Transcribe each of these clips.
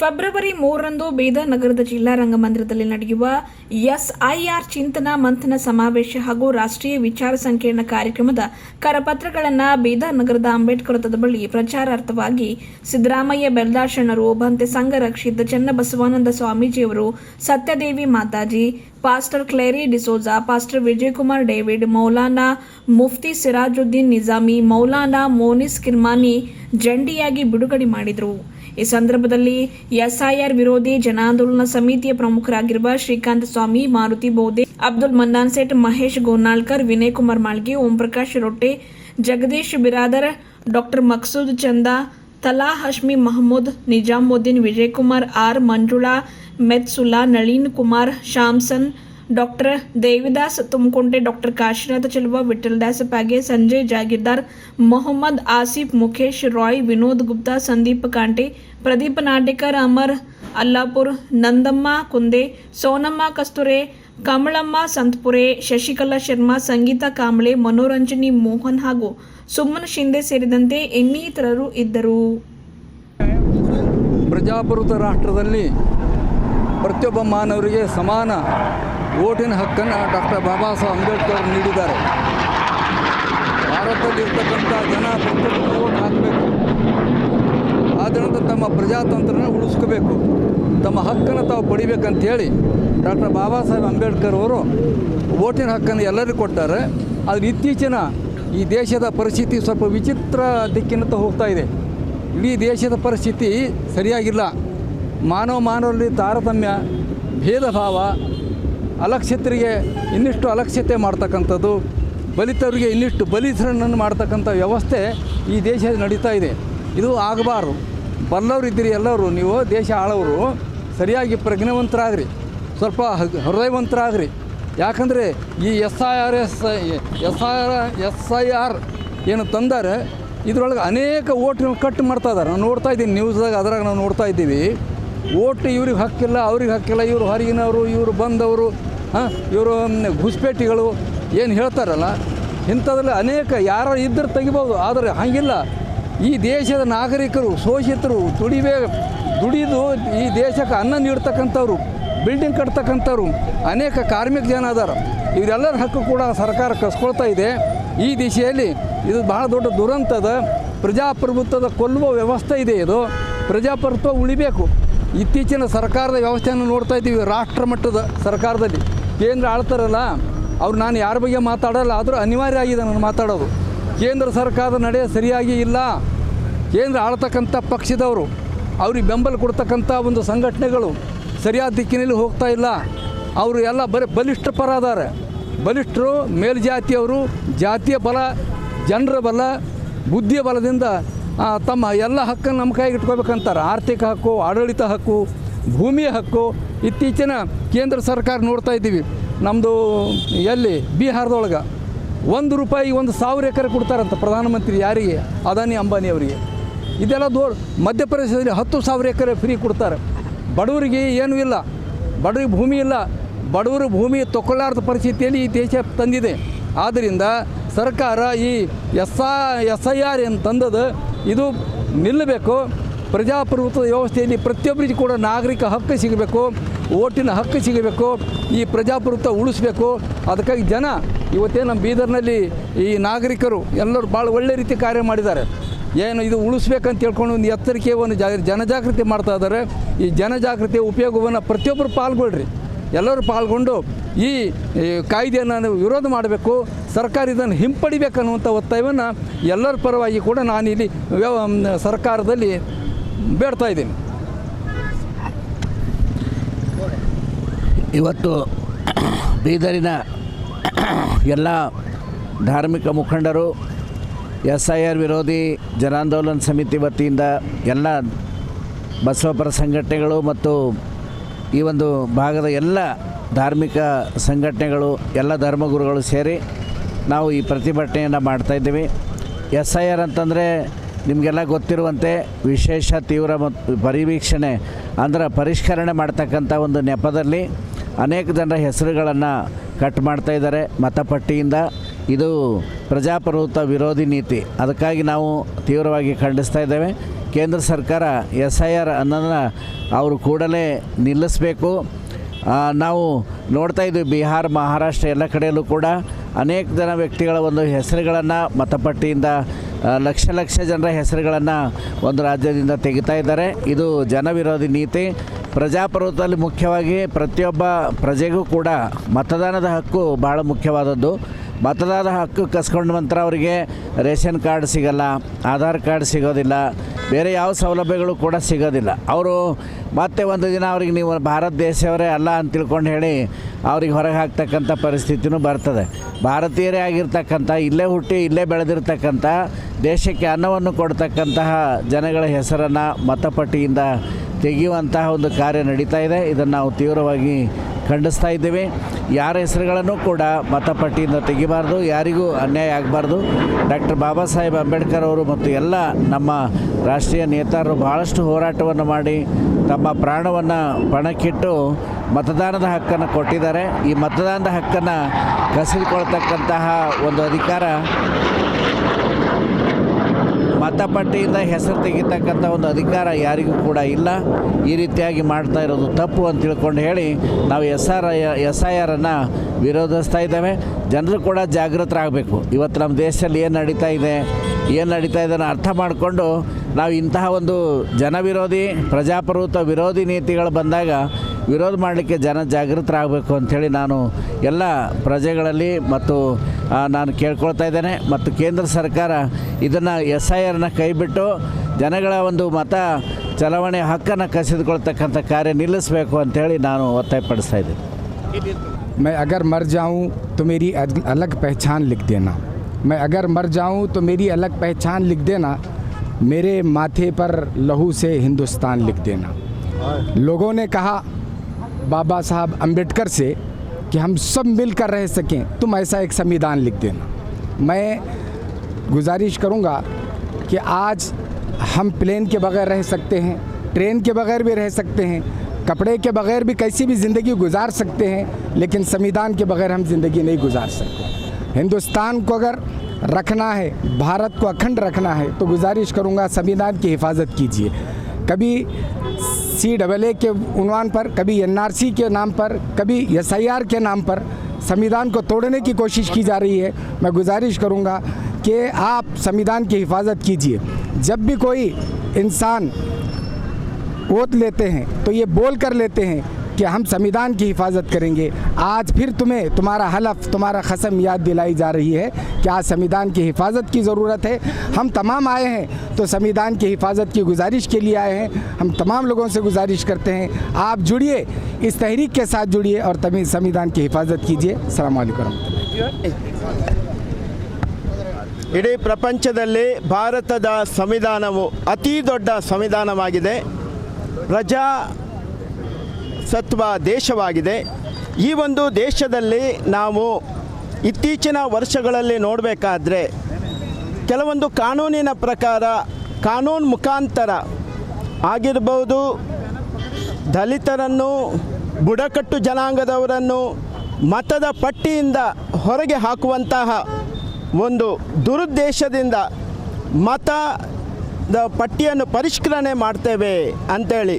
February ಮೂರರಂದು ಬೀದರ್ ನಗರದ ಜಿಲ್ಲಾ ರಂಗಮಂದಿರದಲ್ಲಿ ನಡೆಯುವ ಎಸ್ಐಆರ್ ಚಿಂತನ ಮಂಥನ ಸಮಾವೇಶ ಹಾಗೂ ರಾಷ್ಟ್ರೀಯ ವಿಚಾರ ಸಂಕಿರಣ ಕಾರ್ಯಕ್ರಮದ ಕರಪತ್ರಗಳನ್ನು ಬೀದರ್ ನಗರದ ಅಂಬೇಡ್ಕರ್ ವೃತ್ತದ ಬಳಿ ಪ್ರಚಾರಾರ್ಥವಾಗಿ ಸಿದ್ದರಾಮಯ್ಯ ಬೆಲ್ದಾಶಣ್ಣರು ಬಂತೆ ಸಂಘ ರಕ್ಷಿತ ಚನ್ನಬಸವಾನಂದ ಸ್ವಾಮೀಜಿಯವರು Satyadevi Mataji, pastor ಕ್ಲೇರಿ D'Souza, pastor Vijayakumar David, Maulana Mufti Sirajuddin Nizami, Maulana Monis Kirmani ಜಂಡಿಯಾಗಿ ಬಿಡುಗಡೆ ಮಾಡಿದರು. ಈ ಸಂದರ್ಭದಲ್ಲಿ ಎಸ್ಐಆರ್ ವಿರೋಧಿ ಜನಾಂದೋಲನ ಸಮಿತಿಯ ಪ್ರಮುಖರಾಗಿರುವ ಶ್ರೀಕಾಂತ ಸ್ವಾಮಿ, ಮಾರುತಿ ಬೋದೆ ಅಬ್ದುಲ್ ಮನ್ನಾನ್ ಸೇಠ್, ಮಹೇಶ್ ಗೋನಾಳ್ಕರ್, ವಿನಯ್ ಕುಮಾರ್ ಮಾಳ್ಗಿ ಓಂ ಪ್ರಕಾಶ್ ರೊಟ್ಟೆ, ಜಗದೀಶ್ ಬಿರಾದರ್, ಡಾಕ್ಟರ್ ಮಕ್ಸೂದ್ ಚಂದಾ, ತಲಾ Hashmi Mahmood, Nizamuddin Vijayakumar R Manjula ಮೆತ್ಸುಲಾ Naleen Kumar, Samson doctor Devidas Tumakunte, doctor Kashinatha Chaluva Vittal Das Page Sanjay Jagirdar, Mohammed Asif Mukesh Rai, Vinod Gupta, Sandeep Kante, Pradeep Natekar Amar Allapur, Nandamma Kunde, Sonamma Kasture, Kamalamma Santapure, Shashikala Sharma, Sangeeta Kamble Manoranjani Mohan ಹಾಗೂ ಸುಮ್ಮನ್ ಶಿಂದೆ ಸೇರಿದಂತೆ ಇನ್ನಿತರರು ಇದ್ದರು. ಪ್ರಜಾಪ್ರಭುತ್ವ ರಾಷ್ಟ್ರದಲ್ಲಿ ಪ್ರತಿಯೊಬ್ಬ ಮಾನವರಿಗೆ ಸಮಾನ ಓಟಿನ ಹಕ್ಕನ್ನು ಡಾಕ್ಟರ್ ಬಾಬಾ ಸಾಹೇಬ್ ಅಂಬೇಡ್ಕರ್ ನೀಡಿದ್ದಾರೆ. ಭಾರತದಲ್ಲಿರ್ತಕ್ಕಂಥ ಜನ ಪ್ರತಿಯೊಬ್ಬರು ಓಟ್ ಹಾಕಬೇಕು. ಆದ್ದರಿಂದ ತಮ್ಮ ಪ್ರಜಾತಂತ್ರನ ಉಳಿಸ್ಕೋಬೇಕು. ತಮ್ಮ ಹಕ್ಕನ್ನು ತಾವು ಪಡಿಬೇಕಂತ ಹೇಳಿ ಡಾಕ್ಟರ್ ಬಾಬಾ ಸಾಹೇಬ್ ಅಂಬೇಡ್ಕರ್ ಅವರು ಓಟಿನ ಹಕ್ಕನ್ನು ಎಲ್ಲರಿಗೂ ಕೊಟ್ಟಾರೆ ಆದರೆ ಇತ್ತೀಚಿನ ಈ ದೇಶದ ಪರಿಸ್ಥಿತಿ ಸ್ವಲ್ಪ ವಿಚಿತ್ರ ದಿಕ್ಕಿನತ್ತ ಹೋಗ್ತಾ ಇದೆ. ಇಡೀ ದೇಶದ ಪರಿಸ್ಥಿತಿ ಸರಿಯಾಗಿಲ್ಲ. ಮಾನವ ಮಾನವರಲ್ಲಿ ತಾರತಮ್ಯ ಭೇದ ಭಾವ ಅಲಕ್ಷ್ಯತರಿಗೆ ಇನ್ನಿಷ್ಟು ಅಲಕ್ಷ್ಯತೆ ಮಾಡ್ತಕ್ಕಂಥದ್ದು, ಬಲಿತವರಿಗೆ ಇನ್ನಿಷ್ಟು ಬಲಿತರನ್ನು ಮಾಡ್ತಕ್ಕಂಥ ವ್ಯವಸ್ಥೆ ಈ ದೇಶದಲ್ಲಿ ನಡೀತಾ ಇದೆ. ಇದು ಆಗಬಾರ್ದು. ಬಲ್ಲವರು ಇದ್ದೀರಿ ಎಲ್ಲರೂ, ನೀವು ದೇಶ ಆಳವರು ಸರಿಯಾಗಿ ಪ್ರಜ್ಞಾವಂತರಾಗ್ರಿ. ಸ್ವಲ್ಪ ಹೃದಯವಂತರಾಗ್ರಿ. ಯಾಕಂದರೆ ಈ S I R S S I R, S I R ಏನು ತಂದರೆ, ಇದರೊಳಗೆ ಅನೇಕ ಓಟ್ಗಳು ಕಟ್ ಮಾಡ್ತಾ ಇದ್ದಾರೆ. ನಾವು ನೋಡ್ತಾ ಇದ್ದೀನಿ, ನ್ಯೂಸ್ದಾಗ, ಅದ್ರಾಗ ನಾವು ನೋಡ್ತಾ ಇದ್ದೀವಿ. ಓಟ್ ಇವ್ರಿಗೆ ಹಕ್ಕಿಲ್ಲ, ಅವ್ರಿಗೆ ಹಕ್ಕಿಲ್ಲ, ಇವರು ಹೊರಗಿನವರು, ಇವರು ಬಂದವರು, ಹಾಂ, ಇವರು ಘುಸ್ಪೇಟಿಗಳು ಏನು ಹೇಳ್ತಾರಲ್ಲ, ಇಂಥದ್ರಲ್ಲಿ ಅನೇಕ ಯಾರು ಇದ್ದರೂ ತೆಗಿಬೋದು, ಆದರೆ ಹಾಗಿಲ್ಲ. ಈ ದೇಶದ ನಾಗರಿಕರು, ಶೋಷಿತರು ದುಡಿಬೇ ದುಡಿದು ಈ ದೇಶಕ್ಕೆ ಅನ್ನ ನೀಡ್ತಕ್ಕಂಥವ್ರು ಬಿಲ್ಡಿಂಗ್ ಕಟ್ತಕ್ಕಂಥವ್ರು, ಅನೇಕ ಕಾರ್ಮಿಕ ಜನ ಅದಾರ. ಇವರೆಲ್ಲರ ಹಕ್ಕು ಕೂಡ ಸರ್ಕಾರ ಕಸ್ಕೊಳ್ತಾ ಇದೆ. ಈ ದಿಶೆಯಲ್ಲಿ ಇದು ಬಹಳ ದೊಡ್ಡ ದುರಂತದ, ಪ್ರಜಾಪ್ರಭುತ್ವದ ಕೊಲ್ಲುವ ವ್ಯವಸ್ಥೆ ಇದೆ ಇದು. ಪ್ರಜಾಪ್ರಭುತ್ವ ಉಳಿಬೇಕು. ಇತ್ತೀಚಿನ ಸರ್ಕಾರದ ವ್ಯವಸ್ಥೆಯನ್ನು ನೋಡ್ತಾ ಇದ್ದೀವಿ. ರಾಷ್ಟ್ರ ಮಟ್ಟದ ಸರ್ಕಾರದಲ್ಲಿ ಕೇಂದ್ರ ಆಳ್ತಾರಲ್ಲ, ಅವ್ರು ನಾನು ಯಾರ ಬಗ್ಗೆ ಮಾತಾಡಲ್ಲ, ಆದರೂ ಅನಿವಾರ್ಯ ಆಗಿದೆ ನಾನು ಮಾತಾಡೋದು. ಕೇಂದ್ರ ಸರ್ಕಾರದ ನಡೆ ಸರಿಯಾಗಿ ಇಲ್ಲ. ಕೇಂದ್ರ ಆಳ್ತಕ್ಕಂಥ ಪಕ್ಷದವರು, ಅವ್ರಿಗೆ ಬೆಂಬಲ ಕೊಡ್ತಕ್ಕಂಥ ಒಂದು ಸಂಘಟನೆಗಳು ಸರಿಯಾದ ದಿಕ್ಕಿನಲ್ಲಿ ಹೋಗ್ತಾ ಇಲ್ಲ. ಅವರು ಎಲ್ಲ ಬರೀ ಬಲಿಷ್ಠ ಪರ ಅದಾರೆ. ಬಲಿಷ್ಠರು, ಮೇಲ್ಜಾತಿಯವರು, ಜಾತಿಯ ಬಲ, ಜನರ ಬಲ, ಬುದ್ಧಿಯ ಬಲದಿಂದ ತಮ್ಮ ಎಲ್ಲ ಹಕ್ಕನ್ನು ನಮ್ಮ ಕೈಗೆ ಇಟ್ಕೋಬೇಕಂತಾರೆ. ಆರ್ಥಿಕ ಹಕ್ಕು, ಆಡಳಿತ ಹಕ್ಕು, ಭೂಮಿಯ ಹಕ್ಕು ಇತ್ತೀಚಿನ ಕೇಂದ್ರ ಸರ್ಕಾರ ನೋಡ್ತಾ ಇದ್ದೀವಿ. ನಮ್ಮದು ಎಲ್ಲಿ? ಬಿಹಾರದೊಳಗೆ. ಒಂದು ರೂಪಾಯಿ ಒಂದು ಸಾವಿರ ಎಕರೆ ಕೊಡ್ತಾರಂತ ಪ್ರಧಾನಮಂತ್ರಿ ಯಾರಿಗೆ? ಅದಾನಿ ಅಂಬಾನಿ ಅವರಿಗೆ. ಇದೆಲ್ಲ ದೋ ಮಧ್ಯಪ್ರದೇಶದಲ್ಲಿ ಹತ್ತು ಸಾವಿರ ಎಕರೆ ಫ್ರೀ ಕೊಡ್ತಾರೆ. ಬಡವರಿಗೆ ಏನೂ ಇಲ್ಲ. ಬಡವರಿಗೆ ಭೂಮಿ ಇಲ್ಲ. ಬಡವರು ಭೂಮಿ ತಗೊಳ್ಳಾರದ ಪರಿಸ್ಥಿತಿಯಲ್ಲಿ ಈ ದೇಶ ತಂದಿದೆ. ಆದ್ದರಿಂದ ಸರ್ಕಾರ ಈ ಎಸ್ ಎಸ್ ಐ ಆರ್ ಏನು ತಂದದ ಇದು ನಿಲ್ಲಬೇಕು. ಪ್ರಜಾಪ್ರಭುತ್ವದ ವ್ಯವಸ್ಥೆಯಲ್ಲಿ ಪ್ರತಿಯೊಬ್ಬರಿಗೂ ಕೂಡ ನಾಗರಿಕ ಹಕ್ಕು ಸಿಗಬೇಕು. ಓಟಿನ ಹಕ್ಕು ಸಿಗಬೇಕು. ಈ ಪ್ರಜಾಪ್ರಭುತ್ವ ಉಳಿಸ್ಬೇಕು. ಅದಕ್ಕಾಗಿ ಜನ ಇವತ್ತೇ ನಮ್ಮ ಬೀದರ್ನಲ್ಲಿ ಈ ನಾಗರಿಕರು ಎಲ್ಲರೂ ಭಾಳ ಒಳ್ಳೆ ರೀತಿ ಕಾರ್ಯ ಮಾಡಿದ್ದಾರೆ. ಏನು ಇದು ಉಳಿಸ್ಬೇಕಂತ ಹೇಳ್ಕೊಂಡು ಒಂದು ಎತ್ತರಿಕೆ ಒಂದು ಜಾ ಜನಜಾಗೃತಿ ಮಾಡ್ತಾ ಇದ್ದಾರೆ. ಈ ಜನಜಾಗೃತಿಯ ಉಪಯೋಗವನ್ನು ಪ್ರತಿಯೊಬ್ಬರು ಪಾಲ್ಗೊಳ್ರಿ. ಎಲ್ಲರೂ ಪಾಲ್ಗೊಂಡು ಈ ಕಾಯ್ದೆಯನ್ನು ವಿರೋಧ ಮಾಡಬೇಕು, ಸರ್ಕಾರ ಇದನ್ನು ಹಿಂಪಡಿಬೇಕನ್ನುವಂಥ ಒತ್ತಾಯವನ್ನು ಎಲ್ಲರ ಪರವಾಗಿ ಕೂಡ ನಾನು ಇಲ್ಲಿ ವ್ಯವ ಸರ್ಕಾರದಲ್ಲಿ ಬೇಡ್ತಾ ಇದ್ದೀನಿ. ಇವತ್ತು ಬೀದರಿನ ಎಲ್ಲ ಧಾರ್ಮಿಕ ಮುಖಂಡರು ಎಸ್ ಐ ಆರ್ ವಿರೋಧಿ ಜನಾಂದೋಲನ ಸಮಿತಿ ವತಿಯಿಂದ ಎಲ್ಲ ಬಸವಪರ ಸಂಘಟನೆಗಳು ಮತ್ತು ಈ ಒಂದು ಭಾಗದ ಎಲ್ಲ ಧಾರ್ಮಿಕ ಸಂಘಟನೆಗಳು, ಎಲ್ಲ ಧರ್ಮಗುರುಗಳು ಸೇರಿ ನಾವು ಈ ಪ್ರತಿಭಟನೆಯನ್ನು ಮಾಡ್ತಾಯಿದ್ದೀವಿ ಎಸ್ ಐ ಆರ್ ಅಂತಂದರೆ ನಿಮಗೆಲ್ಲ ಗೊತ್ತಿರುವಂತೆ ವಿಶೇಷ ತೀವ್ರ ಮತ್ತು ಪರಿವೀಕ್ಷಣೆ ಅಂದ್ರೆ ಪರಿಷ್ಕರಣೆ ಮಾಡ್ತಕ್ಕಂಥ ಒಂದು ನೆಪದಲ್ಲಿ ಅನೇಕ ಜನರ ಹೆಸರುಗಳನ್ನು ಕಟ್ ಮಾಡ್ತಾ ಇದ್ದಾರೆ. ಮತಪಟ್ಟಿಯಿಂದ ಇದು ಪ್ರಜಾಪ್ರಭುತ್ವ ವಿರೋಧಿ ನೀತಿ. ಅದಕ್ಕಾಗಿ ನಾವು ತೀವ್ರವಾಗಿ ಖಂಡಿಸ್ತಾ ಇದ್ದೇವೆ. ಕೇಂದ್ರ ಸರ್ಕಾರ ಎಸ್ ಐ ಆರ್ ಅನ್ನೋದನ್ನು ಅವರು ಕೂಡಲೇ ನಿಲ್ಲಿಸಬೇಕು. ನಾವು ನೋಡ್ತಾ ಇದ್ದೀವಿ ಬಿಹಾರ, ಮಹಾರಾಷ್ಟ್ರ ಎಲ್ಲ ಕಡೆಯಲ್ಲೂ ಕೂಡ ಅನೇಕ ಜನ ವ್ಯಕ್ತಿಗಳ ಒಂದು ಹೆಸರುಗಳನ್ನು ಮತಪಟ್ಟಿಯಿಂದ ಲಕ್ಷ ಲಕ್ಷ ಜನರ ಹೆಸರುಗಳನ್ನು ಒಂದು ರಾಜ್ಯದಿಂದ ತೆಗಿತಾ ಇದ್ದಾರೆ. ಇದು ಜನವಿರೋಧಿ ನೀತಿ. ಪ್ರಜಾಪ್ರಭುತ್ವದಲ್ಲಿ ಮುಖ್ಯವಾಗಿ ಪ್ರತಿಯೊಬ್ಬ ಪ್ರಜೆಗೂ ಕೂಡ ಮತದಾನದ ಹಕ್ಕು ಭಾಳ ಮುಖ್ಯವಾದದ್ದು. ಮತದಾನದ ಹಕ್ಕು ಕಸ್ಕೊಂಡ ನಂತರ ಅವರಿಗೆ ರೇಷನ್ ಕಾರ್ಡ್ ಸಿಗಲ್ಲ, ಆಧಾರ್ ಕಾರ್ಡ್ ಸಿಗೋದಿಲ್ಲ ಬೇರೆ ಯಾವ ಸೌಲಭ್ಯಗಳು ಕೂಡ ಸಿಗೋದಿಲ್ಲ. ಅವರು ಮತ್ತೆ ಒಂದು ದಿನ ಅವ್ರಿಗೆ ನೀವು ಭಾರತ ದೇಶವರೇ ಅಲ್ಲ ಅಂತ ತಿಳ್ಕೊಂಡು ಹೇಳಿ ಅವ್ರಿಗೆ ಹೊರಗೆ ಹಾಕ್ತಕ್ಕಂಥ ಪರಿಸ್ಥಿತಿನೂ ಬರ್ತದೆ. ಭಾರತೀಯರೇ ಆಗಿರ್ತಕ್ಕಂಥ, ಇಲ್ಲೇ ಹುಟ್ಟಿ ಇಲ್ಲೇ ಬೆಳೆದಿರ್ತಕ್ಕಂಥ ದೇಶಕ್ಕೆ ಅನ್ನವನ್ನು ಕೊಡ್ತಕ್ಕಂತಹ ಜನಗಳ ಹೆಸರನ್ನು ಮತಪಟ್ಟಿಯಿಂದ ತೆಗೆಯುವಂತಹ ಒಂದು ಕಾರ್ಯ ನಡೀತಾ ಇದೆ. ಇದನ್ನು ನಾವು ತೀವ್ರವಾಗಿ ಖಂಡಿಸ್ತಾ ಇದ್ದೇವೆ. ಯಾರ ಹೆಸರುಗಳನ್ನು ಕೂಡ ಮತಪಟ್ಟಿಯಿಂದ ತೆಗಿಬಾರ್ದು, ಯಾರಿಗೂ ಅನ್ಯಾಯ ಆಗಬಾರ್ದು. ಡಾಕ್ಟರ್ ಬಾಬಾ ಸಾಹೇಬ್ ಅಂಬೇಡ್ಕರ್ ಅವರು ಮತ್ತು ಎಲ್ಲ ನಮ್ಮ ರಾಷ್ಟ್ರೀಯ ನೇತಾರರು ಭಾಳಷ್ಟು ಹೋರಾಟವನ್ನು ಮಾಡಿ ತಮ್ಮ ಪ್ರಾಣವನ್ನು ಪಣಕ್ಕಿಟ್ಟು ಮತದಾನದ ಹಕ್ಕನ್ನು ಕೊಟ್ಟಿದ್ದಾರೆ. ಈ ಮತದಾನದ ಹಕ್ಕನ್ನು ಕಸಿದುಕೊಳ್ತಕ್ಕಂತಹ ಒಂದು ಅಧಿಕಾರ ಮತಪಟ್ಟಿಯಿಂದ ಹೆಸರು ತೆಗಿತಕ್ಕಂಥ ಒಂದು ಅಧಿಕಾರ ಯಾರಿಗೂ ಕೂಡ ಇಲ್ಲ. ಈ ರೀತಿಯಾಗಿ ಮಾಡ್ತಾ ಇರೋದು ತಪ್ಪು ಅಂತ ತಿಳ್ಕೊಂಡು ಹೇಳಿ ನಾವು ಎಸ್ ಆರ್ ಎಸ್ ಐ ಆರನ್ನು ವಿರೋಧಿಸ್ತಾ ಇದ್ದೇವೆ. ಜನರು ಕೂಡ ಜಾಗೃತರಾಗಬೇಕು. ಇವತ್ತು ನಮ್ಮ ದೇಶದಲ್ಲಿ ಏನು ನಡೀತಾ ಇದೆ, ಏನು ನಡೀತಾ ಇದೆ ಅರ್ಥ ಮಾಡಿಕೊಂಡು ನಾವು ಇಂತಹ ಒಂದು ಜನವಿರೋಧಿ, ಪ್ರಜಾಪ್ರಭುತ್ವ ವಿರೋಧಿ ನೀತಿಗಳು ಬಂದಾಗ ವಿರೋಧ ಮಾಡಲಿಕ್ಕೆ ಜನ ಜಾಗೃತರಾಗಬೇಕು ಅಂಥೇಳಿ ನಾನು ಎಲ್ಲ ಪ್ರಜೆಗಳಲ್ಲಿ ಮತ್ತು ನಾನು ಕೇಳ್ಕೊಳ್ತಾ ಇದ್ದೇನೆ ಮತ್ತು ಕೇಂದ್ರ ಸರ್ಕಾರ ಇದನ್ನು ಎಸ್ ಐ ಆರ್ನ ಕೈಬಿಟ್ಟು ಜನಗಳ ಒಂದು ಮತ ಚಲಾವಣೆ ಹಕ್ಕನ್ನು ಕಸಿದುಕೊಳ್ತಕ್ಕಂಥ ಕಾರ್ಯ ನಿಲ್ಲಿಸಬೇಕು ಅಂಥೇಳಿ ನಾನು ಒತ್ತಾಯಪಡಿಸ್ತಾ ಇದ್ದೀನಿ मैं अगर मर जाऊं तो मेरी अग- अलग पहचान लिख देना मैं अगर मर जाऊं तो मेरी अलग पहचान लिख देना मेरे माथे पर लहू से हिंदुस्तान लिख देना लोगों ने कहा बाबा साहब अंबेडकर से कि हम सब मिलकर रह सकें, तुम ऐसा एक संविधान लिख देना। मैं गुजारिश करूँगा कि आज हम प्लेन के बगैर रह सकते हैं, ट्रेन के बगैर भी रह सकते हैं, कपड़े के बगैर भी कैसी भी ज़िंदगी गुजार सकते हैं, लेकिन संविधान के बगैर हम ज़िंदगी नहीं गुजार सकते। हिंदुस्तान को अगर रखना है, भारत को अखंड रखना है तो गुजारिश करूँगा संविधान की हिफाजत कीजिए। कभी सी डबल ए के उनवान पर, कभी एनआरसी के नाम पर, कभी एसआईआर के नाम पर संविधान को तोड़ने की कोशिश की जा रही है। मैं गुजारिश करूँगा कि आप संविधान की हिफाजत कीजिए। जब भी कोई इंसान वोट लेते हैं तो ये बोल कर लेते हैं कि हम संविधान की हिफाजत करेंगे आज फिर तुम्हें तुम्हारा हलफ तुम्हारा कसम याद दिलाई जा रही है कि आज संविधान की हिफाजत की ज़रूरत है हम तमाम आए हैं तो संविधान की हिफाजत की गुजारिश के लिए आए हैं हम तमाम लोगों से गुजारिश करते हैं आप जुड़िए इस तहरीक के साथ जुड़िए और तभी संविधान की हिफाजत कीजिए अल्लाम वालेकुम ಇಡೀ ಪ್ರಪಂಚದಲ್ಲಿ ಭಾರತದ ಸಂವಿಧಾನವು ಅತಿ ದೊಡ್ಡ ಸಂವಿಧಾನವಾಗಿದೆ ಪ್ರಜಾ ಸತ್ವ ದೇಶವಾಗಿದೆ. ಈ ಒಂದು ದೇಶದಲ್ಲಿ ನಾವು ಇತ್ತೀಚಿನ ವರ್ಷಗಳಲ್ಲಿ ನೋಡಬೇಕಾದ್ರೆ ಕೆಲವೊಂದು ಕಾನೂನಿನ ಪ್ರಕಾರ ಕಾನೂನು ಮುಖಾಂತರ ಆಗಿರ್ಬೋದು ದಲಿತರನ್ನು, ಬುಡಕಟ್ಟು ಜನಾಂಗದವರನ್ನು ಮತದ ಪಟ್ಟಿಯಿಂದ ಹೊರಗೆ ಹಾಕುವಂತಹ ಒಂದು ದುರುದ್ದೇಶದಿಂದ ಮತದ ಪಟ್ಟಿಯನ್ನು ಪರಿಷ್ಕರಣೆ ಮಾಡ್ತೇವೆ ಅಂತೇಳಿ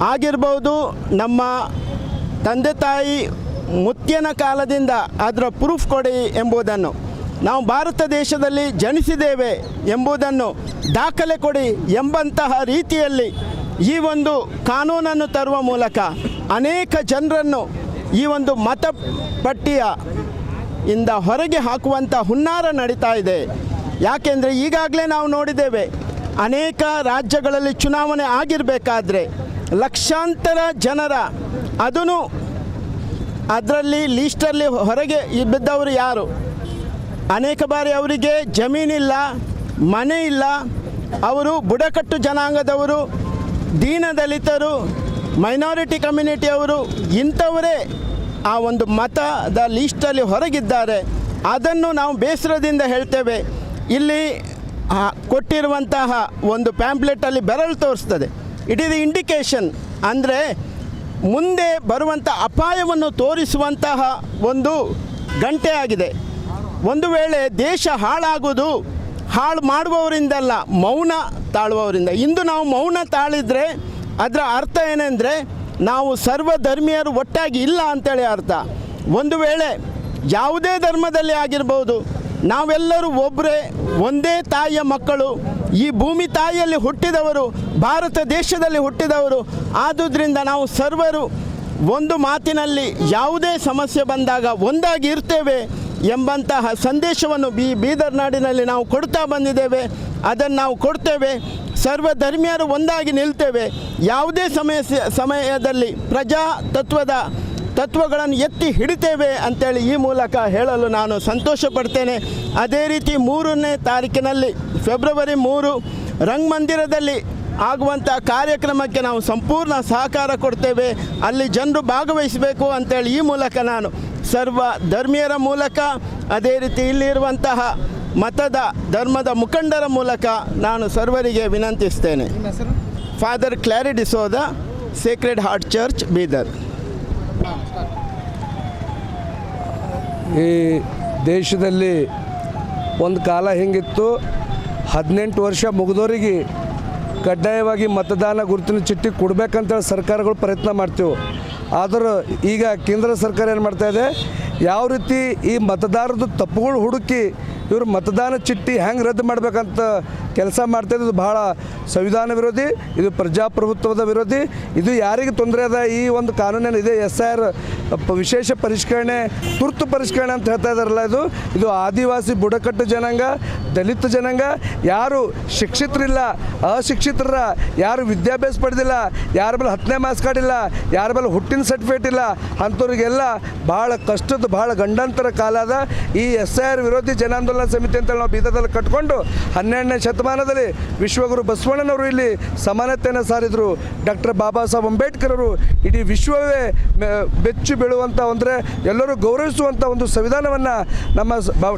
ಆಗಿರ್ಬೋದು ನಮ್ಮ ತಂದೆ ತಾಯಿ ಮುತ್ತಿನ ಕಾಲದಿಂದ ಅದರ ಪ್ರೂಫ್ ಕೊಡಿ ಎಂಬುದನ್ನು. ನಾವು ಭಾರತ ದೇಶದಲ್ಲಿ ಜನಿಸಿದ್ದೇವೆ ಎಂಬುದನ್ನು ದಾಖಲೆ ಕೊಡಿ ಎಂಬಂತಹ ರೀತಿಯಲ್ಲಿ ಈ ಒಂದು ಕಾನೂನನ್ನು ತರುವ ಮೂಲಕ ಅನೇಕ ಜನರನ್ನು ಈ ಒಂದು ಮತ ಪಟ್ಟಿಯ ಇಂದ ಹೊರಗೆ ಹಾಕುವಂಥ ಹುನ್ನಾರ ನಡೀತಾ ಇದೆ. ಯಾಕೆಂದರೆ ಈಗಾಗಲೇ ನಾವು ನೋಡಿದ್ದೇವೆ ಅನೇಕ ರಾಜ್ಯಗಳಲ್ಲಿ ಚುನಾವಣೆ ಆಗಿರಬೇಕಾದ್ರೆ ಲಕ್ಷಾಂತರ ಜನರ ಅದನ್ನು ಅದರಲ್ಲಿ ಲೀಸ್ಟಲ್ಲಿ ಹೊರಗೆ ಬಿದ್ದವರು ಯಾರು? ಅನೇಕ ಬಾರಿ ಅವರಿಗೆ ಜಮೀನಿಲ್ಲ ಮನೆ ಇಲ್ಲ ಅವರು ಬುಡಕಟ್ಟು ಜನಾಂಗದವರು ದೀನದಲಿತರು ಮೈನಾರಿಟಿ ಕಮ್ಯುನಿಟಿಯವರು, ಇಂಥವರೇ ಆ ಒಂದು ಮತದ ಲೀಸ್ಟಲ್ಲಿ ಹೊರಗಿದ್ದಾರೆ. ಅದನ್ನು ನಾವು ಬೇಸರದಿಂದ ಹೇಳ್ತೇವೆ. ಇಲ್ಲಿ ಕೊಟ್ಟಿರುವಂತಹ ಒಂದು ಪ್ಯಾಂಪ್ಲೆಟಲ್ಲಿ ಬೆರಳು ತೋರಿಸ್ತದೆ. ಇಟ್ ಈಸ್ ಇಂಡಿಕೇಶನ್ ಅಂದರೆ ಮುಂದೆ ಬರುವಂಥ ಅಪಾಯವನ್ನು ತೋರಿಸುವಂತಹ ಒಂದು ಗಂಟೆ ಆಗಿದೆ. ಒಂದು ವೇಳೆ ದೇಶ ಹಾಳಾಗುವುದು, ಹಾಳು ಮಾಡುವವರಿಂದಲ್ಲ, ಮೌನ ತಾಳುವವರಿಂದ. ಇಂದು ನಾವು ಮೌನ ತಾಳಿದರೆ ಅದರ ಅರ್ಥ ಏನೆಂದರೆ ನಾವು ಸರ್ವಧರ್ಮೀಯರು ಒಟ್ಟಾಗಿ ಇಲ್ಲ ಅಂತೇಳಿ ಅರ್ಥ. ಒಂದು ವೇಳೆ ಯಾವುದೇ ಧರ್ಮದಲ್ಲಿ ಆಗಿರ್ಬೋದು, ನಾವೆಲ್ಲರೂ ಒಬ್ಬರೇ ಒಂದೇ ತಾಯಿಯ ಮಕ್ಕಳು ಈ ಭೂಮಿ ತಾಯಿಯಲ್ಲಿ ಹುಟ್ಟಿದವರು, ಭಾರತ ದೇಶದಲ್ಲಿ ಹುಟ್ಟಿದವರು, ಆದುದರಿಂದ ನಾವು ಸರ್ವರು ಒಂದು ಮಾತಿನಲ್ಲಿ ಯಾವುದೇ ಸಮಸ್ಯೆ ಬಂದಾಗ ಒಂದಾಗಿ ಇರ್ತೇವೆ ಎಂಬಂತಹ ಸಂದೇಶವನ್ನು ಬಿ ಬೀದರ್ ನಾಡಿನಲ್ಲಿ ನಾವು ಕೊಡ್ತಾ ಬಂದಿದ್ದೇವೆ. ಅದನ್ನು ನಾವು ಕೊಡ್ತೇವೆ. ಸರ್ವಧರ್ಮೀಯರು ಒಂದಾಗಿ ನಿಲ್ತೇವೆ. ಯಾವುದೇ ಸಮಯ ಸಮಯದಲ್ಲಿ ಪ್ರಜಾತತ್ವದ ತತ್ವಗಳನ್ನು ಎತ್ತಿ ಹಿಡಿತೇವೆ ಅಂತೇಳಿ ಈ ಮೂಲಕ ಹೇಳಲು ನಾನು ಸಂತೋಷ ಪಡ್ತೇನೆ ಅದೇ ರೀತಿ ಮೂರನೇ ತಾರೀಕಿನಲ್ಲಿ ಫೆಬ್ರವರಿ ಮೂರು ರಂಗಮಂದಿರದಲ್ಲಿ ಆಗುವಂಥ ಕಾರ್ಯಕ್ರಮಕ್ಕೆ ನಾವು ಸಂಪೂರ್ಣ ಸಹಕಾರ ಕೊಡ್ತೇವೆ. ಅಲ್ಲಿ ಜನರು ಭಾಗವಹಿಸಬೇಕು ಅಂತೇಳಿ ಈ ಮೂಲಕ ನಾನು ಸರ್ವ ಧರ್ಮೀಯರ ಮೂಲಕ ಅದೇ ರೀತಿ ಇಲ್ಲಿರುವಂತಹ ಮತದ ಧರ್ಮದ ಮುಖಂಡರ ಮೂಲಕ ನಾನು ಸರ್ವರಿಗೆ ವಿನಂತಿಸ್ತೇನೆ. ಫಾದರ್ ಕ್ಲಾರಿಡಿಸೋದ ಸೇಕ್ರೆಡ್ ಹಾರ್ಟ್ ಚರ್ಚ್ ಬೀದರ್. ಈ ದೇಶದಲ್ಲಿ ಒಂದು ಕಾಲ ಹೆಂಗಿತ್ತು? ಹದಿನೆಂಟು ವರ್ಷ ಮುಗಿದೋರಿಗೆ ಕಡ್ಡಾಯವಾಗಿ ಮತದಾನ ಗುರುತಿನ ಚೀಟಿ ಕೊಡ್ಬೇಕಂತೇಳಿ ಸರ್ಕಾರಗಳು ಪ್ರಯತ್ನ ಮಾಡ್ತೀವಿ. ಆದರೂ ಈಗ ಕೇಂದ್ರ ಸರ್ಕಾರ ಏನು ಮಾಡ್ತಾ ಇದೆ? ಯಾವ ರೀತಿ ಈ ಮತದಾರದ್ದು ತಪ್ಪುಗಳು ಹುಡುಕಿ ಇವರು ಮತದಾನ ಚಿಟ್ಟಿ ಹೆಂಗೆ ರದ್ದು ಮಾಡಬೇಕಂತ ಕೆಲಸ ಮಾಡ್ತಾ ಇದು ಭಾಳ ಸಂವಿಧಾನ ವಿರೋಧಿ, ಇದು ಪ್ರಜಾಪ್ರಭುತ್ವದ ವಿರೋಧಿ, ಇದು ಯಾರಿಗೆ ತೊಂದರೆ ಅದ? ಈ ಒಂದು ಕಾನೂನೇನು ಇದೆ ಎಸ್ ಐ ಆರ್ ವಿಶೇಷ ಪರಿಷ್ಕರಣೆ, ತುರ್ತು ಪರಿಷ್ಕರಣೆ ಅಂತ ಹೇಳ್ತಾ ಇದಾರಲ್ಲ ಇದು. ಇದು ಆದಿವಾಸಿ ಬುಡಕಟ್ಟು ಜನಾಂಗ ದಲಿತ ಜನಾಂಗ, ಯಾರು ಶಿಕ್ಷಿತರಿಲ್ಲ ಅಶಿಕ್ಷಿತರ ಯಾರು ವಿದ್ಯಾಭ್ಯಾಸ ಪಡೆದಿಲ್ಲ, ಯಾರ ಮೇಲೆ ಹತ್ತನೇ ಕಾರ್ಡ್ ಇಲ್ಲ, ಯಾರ ಮೇಲೆ ಹುಟ್ಟಿನ ಸರ್ಟಿಫಿಕೇಟ್ ಇಲ್ಲ, ಅಂಥವ್ರಿಗೆಲ್ಲ ಭಾಳ ಕಷ್ಟದ ಭಾಳ ಗಂಡಾಂತರ ಕಾಲ ಅದ. ಈ ಎಸ್ ಐ ಆರ್ ವಿರೋಧಿ ಜನಾಂದೋಲನ ಸಮಿತಿ ಅಂತ ನಾವು ಬೀದರ್ದಲ್ಲಿ ಕಟ್ಕೊಂಡು ಹನ್ನೆರಡನೇ ಶತಮಾನದಲ್ಲಿ ವಿಶ್ವಗುರು ಬಸವಣ್ಣನವರು ಇಲ್ಲಿ ಸಮಾನತೆಯನ್ನು ಸಾರಿದರು. ಡಾಕ್ಟರ್ ಬಾಬಾ ಸಾಹೇಬ್ ಅಂಬೇಡ್ಕರ್ ಅವರು ಇಡೀ ವಿಶ್ವವೇ ಬೆಚ್ಚು ಬೀಳುವಂಥ ಅಂದರೆ ಎಲ್ಲರೂ ಗೌರವಿಸುವಂಥ ಒಂದು ಸಂವಿಧಾನವನ್ನು ನಮ್ಮ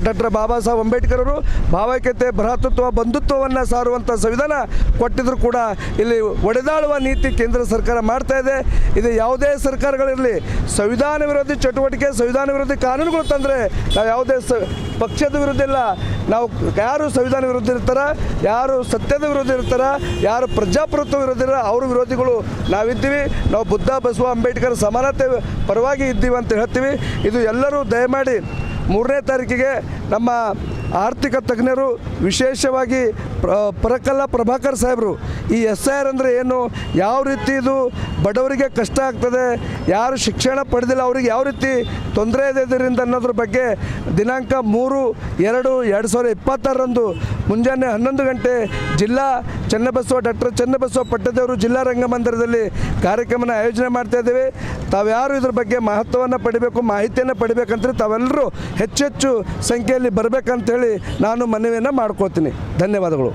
ಡಾಕ್ಟರ್ ಬಾಬಾ ಸಾಹೇಬ್ ಅಂಬೇಡ್ಕರ್ ಅವರು ಭಾವೈಕ್ಯತೆ ಭ್ರಾತೃತ್ವ ಬಂಧುತ್ವವನ್ನು ಸಾರುವಂಥ ಸಂವಿಧಾನ ಕೊಟ್ಟಿದ್ರು ಕೂಡ ಇಲ್ಲಿ ಒಡೆದಾಳುವ ನೀತಿ ಕೇಂದ್ರ ಸರ್ಕಾರ ಮಾಡ್ತಾ ಇದೆ. ಇದು ಯಾವುದೇ ಸರ್ಕಾರಗಳಿರಲಿ, ಸಂವಿಧಾನ ವಿರೋಧಿ ಚಟುವಟಿಕೆ, ಸಂವಿಧಾನ ವಿರೋಧಿ ಕಾನೂನುಗಳು ತಂದರೆ ನಾವು ಯಾವುದೇ ಸ, ಪಕ್ಷದ ವಿರುದ್ಧ ಇಲ್ಲ. ನಾವು ಯಾರು ಸಂವಿಧಾನ ವಿರುದ್ಧ ಇರ್ತಾರ, ಯಾರು ಸತ್ಯದ ವಿರುದ್ಧ ಇರ್ತಾರ, ಯಾರು ಪ್ರಜಾಪ್ರಭುತ್ವ ವಿರೋಧ ಇರೋ ಅವ್ರ ವಿರೋಧಿಗಳು ನಾವಿದ್ದೀವಿ. ನಾವು ಬುದ್ಧ, ಬಸವ, ಅಂಬೇಡ್ಕರ್ ಸಮಾನತೆ ಪರವಾಗಿ ಇದ್ದೀವಿ ಅಂತ ಹೇಳ್ತೀವಿ. ಇದು ಎಲ್ಲರೂ ದಯಮಾಡಿ ಮೂರನೇ ತಾರೀಕಿಗೆ ನಮ್ಮ ಆರ್ಥಿಕ ತಜ್ಞರು, ವಿಶೇಷವಾಗಿ ಪ್ರ, ಪರಕಲ್ಲ ಪ್ರಭಾಕರ್ ಸಾಹೇಬರು, ಈ ಎಸ್ ಐ ಆರ್ ಅಂದರೆ ಏನು? ಯಾವ ರೀತಿ ಇದು ಬಡವರಿಗೆ ಕಷ್ಟ ಆಗ್ತದೆ? ಯಾರು ಶಿಕ್ಷಣ ಪಡೆದಿಲ್ಲ, ಅವರಿಗೆ ಯಾವ ರೀತಿ ತೊಂದರೆ ಇದೆ ಇದರಿಂದ ಅನ್ನೋದ್ರ ಬಗ್ಗೆ ದಿನಾಂಕ ಮೂರು ಎರಡು ಎರಡು ಸಾವಿರದ ಇಪ್ಪತ್ತಾರರಂದು ಮುಂಜಾನೆ ಹನ್ನೊಂದು ಗಂಟೆ ಜಿಲ್ಲಾ ಚನ್ನಬಸವ ಡಾಕ್ಟರ್ ಚನ್ನಬಸವ ಪಟ್ಟದವರು ಜಿಲ್ಲಾ ರಂಗಮಂದಿರದಲ್ಲಿ ಕಾರ್ಯಕ್ರಮನ ಆಯೋಜನೆ ಮಾಡ್ತಾ ಇದ್ದೇವೆ. ತಾವ್ಯಾರು ಇದ್ರ ಬಗ್ಗೆ ಮಹತ್ವವನ್ನು ಪಡಿಬೇಕು, ಮಾಹಿತಿಯನ್ನು ಪಡಿಬೇಕಂತೇಳಿ ತಾವೆಲ್ಲರೂ ಹೆಚ್ಚೆಚ್ಚು ಸಂಖ್ಯೆಯಲ್ಲಿ ಬರಬೇಕಂತೇಳಿ ನಾನು ಮನವಿಯನ್ನು ಮಾಡ್ಕೋತೀನಿ ಧನ್ಯವಾದಗಳು.